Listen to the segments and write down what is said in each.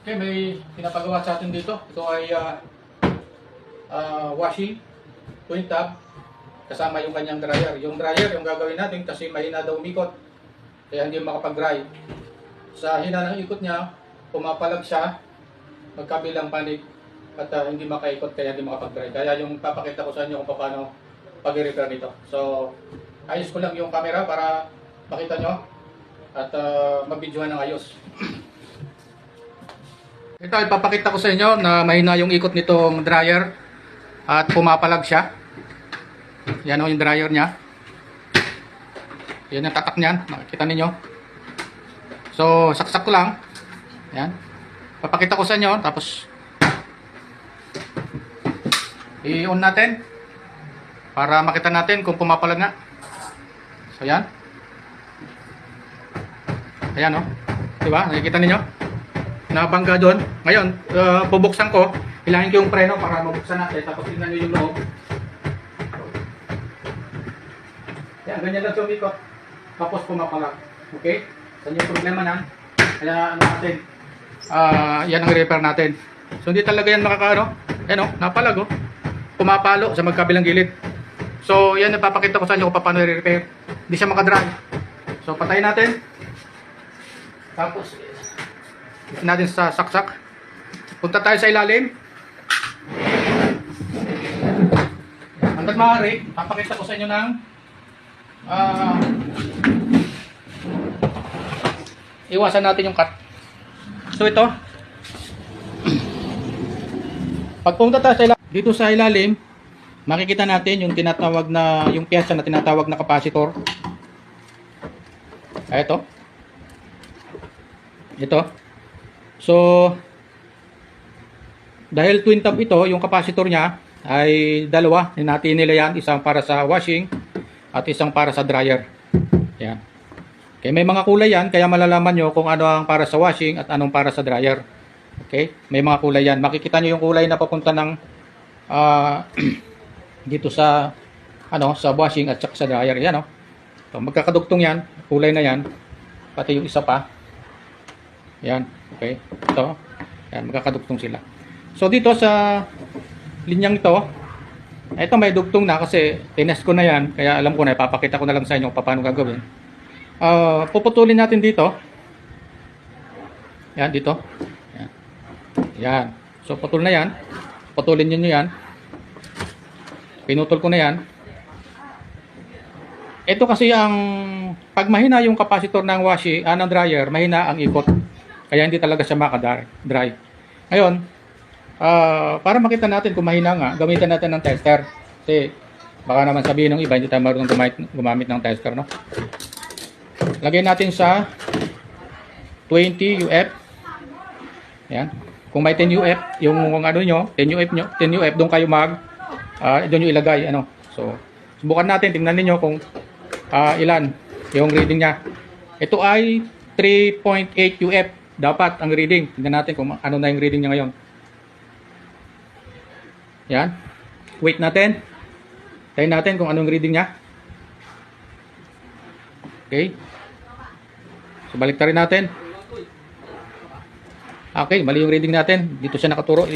Okay, may pinapagawa sa atin dito. Ito ay ah, ah, washing, twin tub, kasama yung kanyang dryer. Yung dryer, yung gagawin natin kasi mahina daw umikot. Kaya hindi makapag-dry. Sa hina ng ikot niya, pumapalag siya, magkabilang panig at ah, hindi makaikot kaya hindi makapag-dry. Kaya yung papakita ko sa inyo kung paano pag-repair nito. So, ayos ko lang yung camera para makita nyo at uh, mabidyohan ng ayos. Ito, ipapakita ko sa inyo na mahina yung ikot nitong dryer at pumapalag siya. Yan o yung dryer niya. Yan ang tatak niyan. Makikita ninyo. So, saksak ko lang. Yan. Papakita ko sa inyo. Tapos, i-on natin para makita natin kung pumapalag nga. So, yan. Ayan o. Diba? Nakikita ninyo? Nabangga doon. Ngayon, uh, bubuksan ko. Hilangin ko yung preno para mabuksan natin. Tapos tingnan nyo yung loob. Yan, ganyan lang sumikot. Tapos pumapalag. Okay? Saan yung problema na? Kaya ano natin? Ah, yan ang repair natin. So hindi talaga yan makakaano. Yan o, napalag o. Pumapalo sa magkabilang gilid. So yan napapakita ko sa inyo kung paano i-repair. Hindi siya makadry. So patayin natin. Tapos natin sa saksak. Punta tayo sa ilalim. Hanggat maaari, papakita ko sa inyo ng ah, iwasan natin yung cut. So ito, pag pumunta tayo sa ilalim, dito sa ilalim, makikita natin yung tinatawag na, yung piyesa na tinatawag na capacitor. Ah, Ito. Ito. So, dahil twin tub ito, yung capacitor niya ay dalawa. Hinati nila yan. Isang para sa washing at isang para sa dryer. Yan. Okay, may mga kulay yan. Kaya malalaman nyo kung ano ang para sa washing at anong para sa dryer. Okay? May mga kulay yan. Makikita nyo yung kulay na papunta ng ah, dito sa ano sa washing at saka sa dryer. Yan, oh. So, magkakadugtong yan. Kulay na yan. Pati yung isa pa. Yan. Okay. Ito. Yan. Magkakadugtong sila. So dito sa linyang ito, ito may dugtong na kasi tinest ko na yan. Kaya alam ko na, ipapakita ko na lang sa inyo kung paano gagawin. Ah, puputulin natin dito. Yan, dito. Yan. Yan. So putol na yan. Putulin nyo yan. Pinutol ko na yan. Ito kasi ang pag mahina yung capacitor ng washi, ah, ng dryer, mahina ang ikot. Kaya hindi talaga siya makadry. Ngayon, ah, para makita natin kung mahina nga, gamitan natin ng tester. Kasi baka naman sabihin ng iba, hindi tayo marunong gumamit, gumamit ng tester, no? Lagay natin sa 20 UF. Yan. Kung may 10 UF, yung ano nyo, 10 UF nyo, 10 UF, doon kayo mag, ah, doon nyo ilagay, ano. So, subukan natin, tingnan niyo kung ah, ilan yung reading niya. Ito ay 3.8 UF dapat ang reading. Tingnan natin kung ano na yung reading niya ngayon. Yan. Wait natin. Tayo natin kung anong reading niya. Okay. So balik rin natin. Okay, mali yung reading natin. Dito siya nakaturo.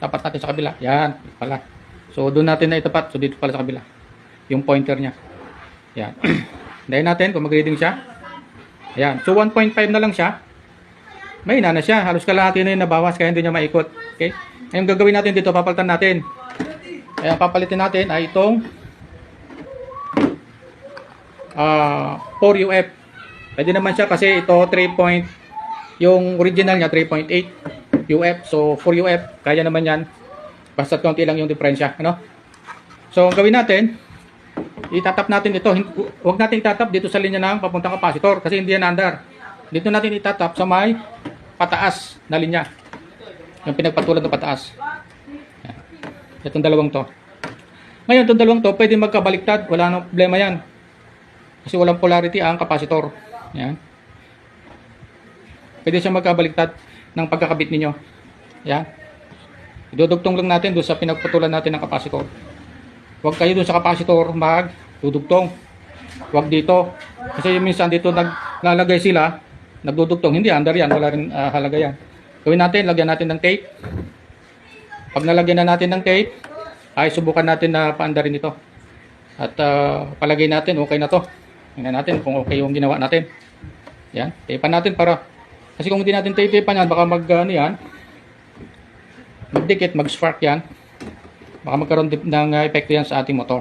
Tapat natin sa kabila. Yan, pala. So doon natin na itapat. So dito pala sa kabila. Yung pointer niya. Yan. Dahin natin kung mag-reading siya. Ayan. So 1.5 na lang siya. May na na siya. Halos kalahati na yung nabawas kaya hindi niya maikot. Okay? Ngayon gagawin natin dito, papalitan natin. Kaya papalitin natin ay itong ah 4 UF. Pwede naman siya kasi ito 3 point yung original niya 3.8 UF. So 4 UF, kaya naman yan. Basta konti lang yung diferensya, ano? So ang gawin natin, itatap natin ito. Huwag natin itatap dito sa linya ng papuntang capacitor kasi hindi yan under. Dito natin itatap sa may pataas na linya. Yung pinagpatulan ng pataas. Yan. Itong dalawang to. Ngayon, itong dalawang to, pwede magkabaliktad. Wala nang problema yan. Kasi walang polarity ang capacitor. Yan. Pwede siya magkabaliktad ng pagkakabit ninyo. Yan. Idudugtong lang natin doon sa pinagputulan natin ng capacitor. Huwag kayo doon sa capacitor mag dudugtong. Huwag dito. Kasi minsan dito naglalagay sila, nagdudugtong. Hindi, under yan. Wala rin ah, halaga yan. gawin natin, lagyan natin ng tape. Pag nalagyan na natin ng tape, ay subukan natin na paandarin ito. At ah, palagay natin, okay na to. Tingnan natin kung okay yung ginawa natin. Yan, tapean natin para kasi kung hindi natin tape-tapean yan, baka mag ano yan, magdikit, mag-spark yan. Baka magkaroon ng uh, epekto yan sa ating motor.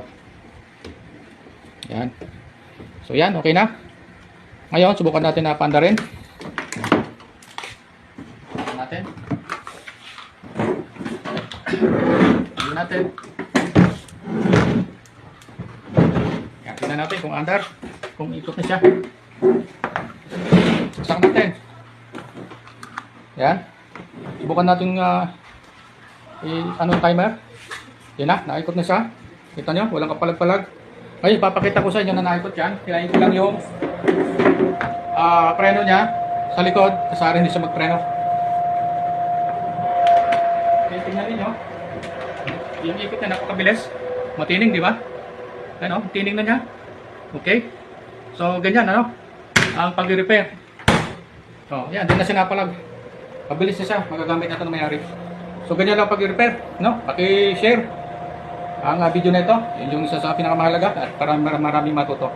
Yan. So yan, okay na. Ngayon, subukan natin na paandarin. Subukan natin. Natin. Yan, tingnan natin kung andar. Kung ikot na siya. Saksak natin. Yan. Subukan natin uh, i- ano timer. Yan na, naikot na siya. Kita nyo, walang kapalag-palag. Ngayon, papakita ko sa inyo na naikot yan. Kinain ko lang yung ah, preno niya sa likod. Kasari hindi siya magpreno. Okay, tingnan ninyo. Yung ikot niya, napakabilis. Matining, di ba? Ano, tining na niya. Okay? So, ganyan, ano? Ang pag-repair. So, yan, din na siya napalag. Mabilis na siya, magagamit natin na mayari. So, ganyan lang pag-repair, no? Paki-share ang ah, video na ito. Yun yung isa sa pinakamahalaga at para mar- marami matuto.